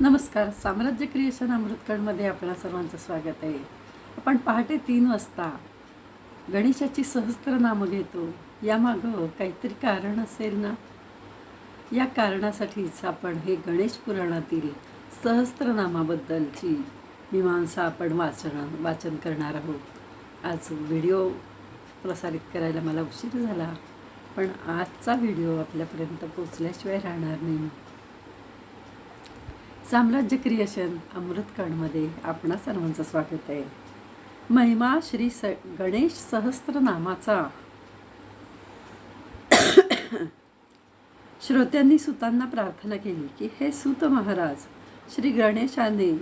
नमस्कार. साम्राज्य क्रिएशन अमृतकडमध्ये आपल्या सर्वांचं स्वागत आहे. आपण पहाटे तीन वाजता गणेशाची सहस्त्रनामं घेतो. यामागं काहीतरी कारण असेल ना? या कारणासाठीच आपण हे गणेश पुराणातील सहस्त्रनामाबद्दलची मीमांसा आपण वाचन वाचन करणार आहोत. आज व्हिडिओ प्रसारित करायला मला उशीर झाला पण आजचा व्हिडिओ आपल्यापर्यंत पोचल्याशिवाय राहणार नाही. साम्राज्य क्रिएशन अमृतकणमध्ये आपणा सर्वांचं स्वागत आहे. महिमा श्री स गणेश सहस्त्रनामाचा. श्रोत्यांनी सुतांना प्रार्थना केली की हे सुत महाराज श्री गणेशाने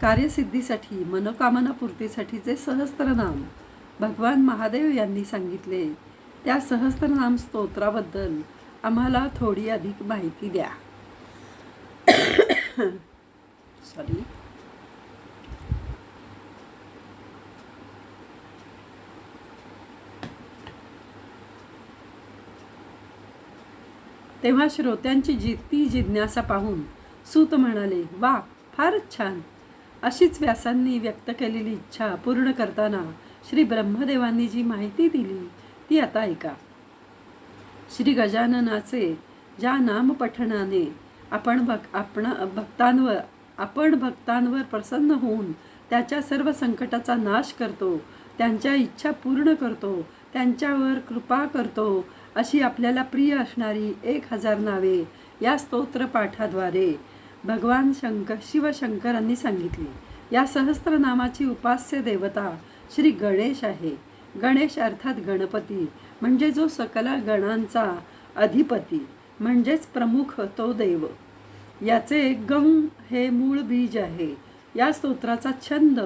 कार्यसिद्धीसाठी मनोकामनापूर्तीसाठी जे सहस्त्रनाम भगवान महादेव यांनी सांगितले त्या सहस्त्रनाम स्तोत्राबद्दल आम्हाला थोडी अधिक माहिती द्या. सॉरी तेव्हा श्रोत्यांची जी ती जिज्ञासा पाहून सूत म्हणाले वा फारच छान. अशीच व्यासांनी व्यक्त केलेली इच्छा पूर्ण करताना श्री ब्रह्मदेवांनी जी माहिती दिली ती आता ऐका. श्री गजाननाचे ज्या नामपठणाने आपण भक् आपण भक्तांवर आपण भक्तांवर प्रसन्न होऊन त्याच्या सर्व संकटाचा नाश करतो त्यांच्या इच्छा पूर्ण करतो त्यांच्यावर कृपा करतो अशी आपल्याला प्रिय असणारी एक हजार नावे या स्तोत्रपाठाद्वारे भगवान शंकर शिवशंकरांनी सांगितली. या सहस्त्रनामाची उपास्य देवता श्री गणेश आहे. गणेश अर्थात गणपती म्हणजे जो सकल गणांचा अधिपती. म्हणजेच प्रमुख तो देव. याचे गम हे मूळ बीज आहे. या स्तोत्राचा छंद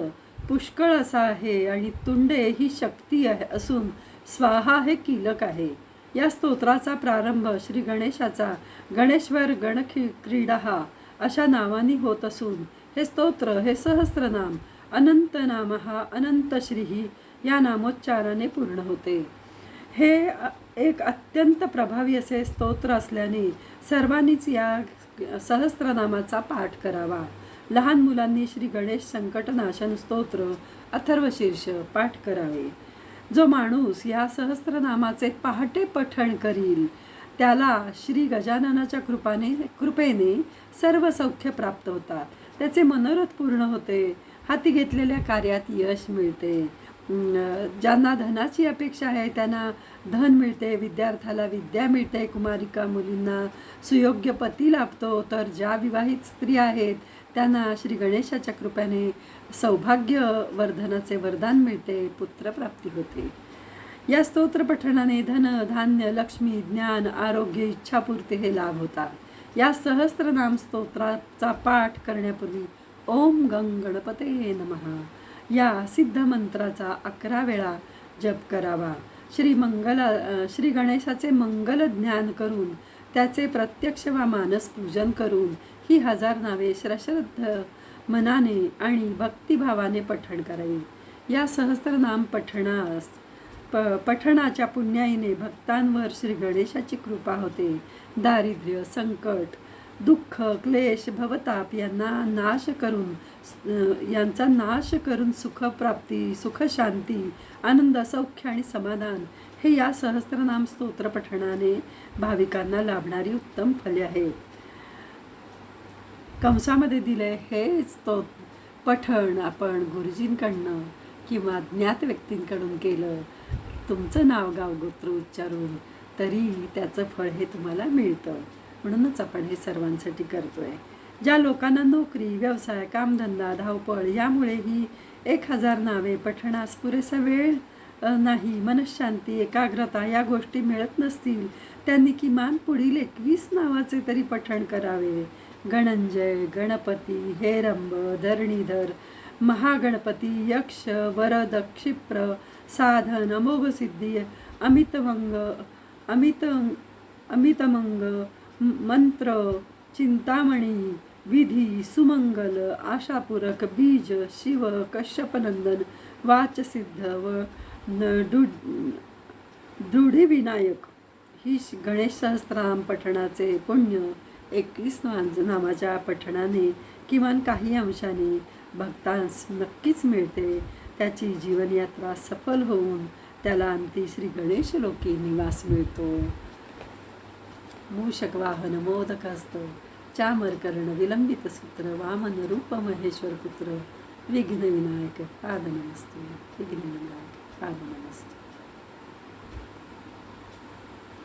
पुष्कळ असा आहे आणि तुंडे ही शक्ती आहे असून स्वाहा हे कीलक आहे. या स्तोत्राचा प्रारंभ श्री गणेशाचा गणेश्वर गणखी क्रीडा हा अशा नावानी होत असून हे स्तोत्र हे सहस्रनाम अनंत नामहा अनंत श्रीही या नामोच्चाराने पूर्ण होते. हे एक अत्यंत प्रभावी असे स्तोत्र असल्याने सर्वांनीच या सहस्त्रनामाचा पाठ करावा. लहान मुलांनी श्री गणेश संकटनाशन स्तोत्र अथर्वशीर्ष पाठ करावे. जो माणूस या सहस्त्रनामाचे पहाटे पठण करील त्याला श्री गजाननाच्या कृपाने कृपेने सर्व सौख्य प्राप्त होतात. त्याचे मनोरथ पूर्ण होते. हाती घेतलेल्या कार्यात यश मिळते. ज्यांना धनाची अपेक्षा आहे त्यांना धन मिळते विद्यार्थ्याला विद्या मिळते कुमारिका मुलींना सुयोग्य पती लाभतो. तर ज्या विवाहित स्त्री आहेत त्यांना श्री गणेशाच्या कृपेने सौभाग्य वर्धनाचे वरदान मिळते पुत्रप्राप्ती होते. या स्तोत्र पठणाने धन धान्य लक्ष्मी ज्ञान आरोग्य इच्छापूर्ती हे लाभ होतात. या सहस्त्रनाम स्तोत्राचा पाठ करण्यापूर्वी ओम गंग गणपते नमहा या सिद्ध मंत्राचा अकरा वेळा जप करावा. श्री मंगला श्री गणेशाचे मंगल ज्ञान करून त्याचे प्रत्यक्ष वा मानस पूजन करून ही हजार नावे श्रश्रद्ध मनाने आणि भक्तिभावाने पठण करावी. या सहस्रनाम पठणास प पठणाच्या पुण्याईने भक्तांवर श्री गणेशाची कृपा होते. दारिद्र्य संकट दुःख क्लेश भवताप यांना नाश करून यांचा नाश करून सुखप्राप्ती सुखशांती आनंद सौख्य आणि समाधान हे या सहस्त्रनाम स्तोत्र पठणाने भाविकांना लाभणारी उत्तम फले आहेत. कंसामध्ये दिले हे स्तो पठण आपण गुरुजींकडनं किंवा ज्ञात व्यक्तींकडून केलं. तुमचं नाव गाव गोत्र उच्चारून तरी त्याचं फळ हे तुम्हाला मिळतं. म्हणूनच आपण हे सर्वांसाठी करतो आहे ज्या लोकांना नोकरी व्यवसाय कामधंदा धावपळ यामुळे ही एक हजार नावे पठणास पुरेसा वेळ नाही मनशांती एकाग्रता या गोष्टी मिळत नसतील त्यांनी किमान पुढील एकवीस नावाचे तरी पठण करावे. गणंजय गणपती हेरंब धरणीधर महागणपती यक्ष वरद क्षिप्र साधन अमोघसिद्धी अमितमंग अमित अमितमंग मंत्र चिंतामणी विधी सुमंगल आशापूरक बीज शिव कश्यपनंदन वाचसिद्ध व दृढीविनायक. ही गणेश सहस्त्राम पठणाचे पुण्य एकवीस नामाच्या पठणाने किमान काही अंशाने भक्तांस नक्कीच मिळते. त्याची जीवनयात्रा सफल होऊन त्याला अंती श्री गणेश लोकी निवास मिळतो. मूषक वाहन मोदक हस्त चामरकर्ण विलंबित सूत्र वामन रूप महेश्वर पुत्र विघ्न विनायक पाद नमस्ते विघ्न विनायक पाद नमस्ते